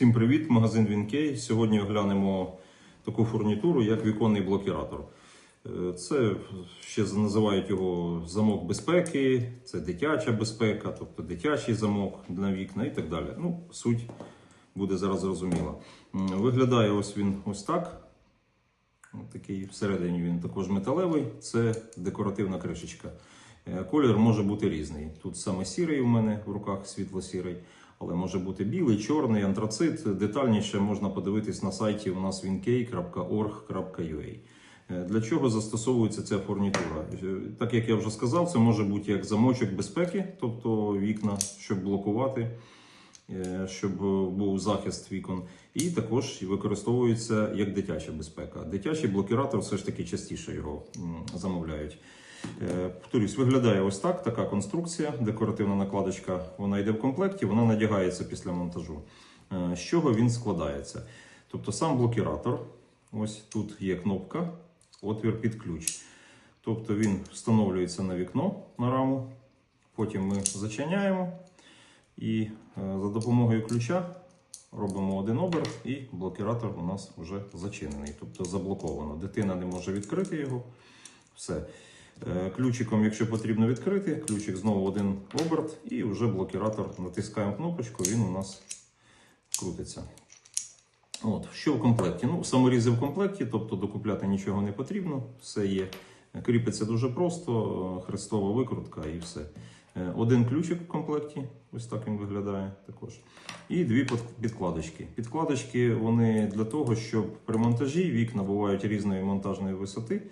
Всім привіт, магазин Вінкей. Сьогодні оглянемо таку фурнітуру, як віконний блокіратор. Е, Це ще називають його замок безпеки, це дитяча безпека, тобто дитячий замок на вікна і так далі. Ну, суть буде зараз зрозуміла. Виглядає ось він ось так. Такий всередині він також металевий, це декоративна кришечка. Е, Колір може бути різний. Тут саме сірий у мене в руках, світло-сірий, але може бути білий, чорний, антрацит. Детальніше можна подивитись на сайті у нас winkey.org.ua. Е, Для чого застосовується ця фурнітура? Е, Так як я вже сказав, це може бути як замочок безпеки, тобто вікна, щоб блокувати е, щоб був захист вікон, і також використовується як дитяча безпека. Дитячий блокіратор все ж таки частіше його замовляють. Е, Повторюсь, виглядає ось так. Така конструкція, декоративна накладочка. Вона йде в комплекті, вона надягається після монтажу. Е, З чого він складається? Тобто сам блокіратор, ось тут є кнопка, отвір під ключ. Тобто він встановлюється на вікно на раму. Потім ми зачиняємо. І е, за допомогою ключа робимо один оберт, і блокіратор у нас вже зачинений, тобто заблоковано. Дитина не може відкрити його. Все. Е, Ключиком, якщо потрібно відкрити, ключик знову один оберт, і вже блокіратор натискаємо кнопочку, він у нас крутиться. От, що в комплекті? Ну, саморізи в комплекті, тобто докупляти нічого не потрібно, все є. Кріпиться дуже просто, е, хрестова викрутка і все. Е, Один ключик в комплекті, ось так він виглядає також. І дві підкладочки. Підкладочки вони для того, щоб при монтажі вікна бувають різної монтажної висоти.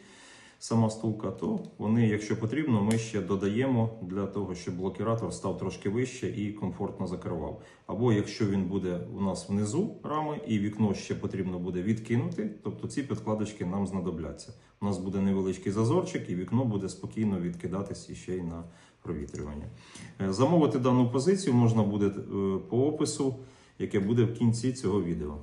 Сама стулка, то вони, якщо потрібно, ми ще додаємо для того, щоб блокіратор став трошки вище і комфортно закривав. Або якщо він буде у нас внизу рами і вікно ще потрібно буде відкинути, тобто ці підкладочки нам знадобляться. У нас буде невеличкий зазорчик, і вікно буде спокійно відкидатись іще й на провітрювання. Е, Замовити дану позицію можна буде е, по опису, яке буде в кінці цього відео.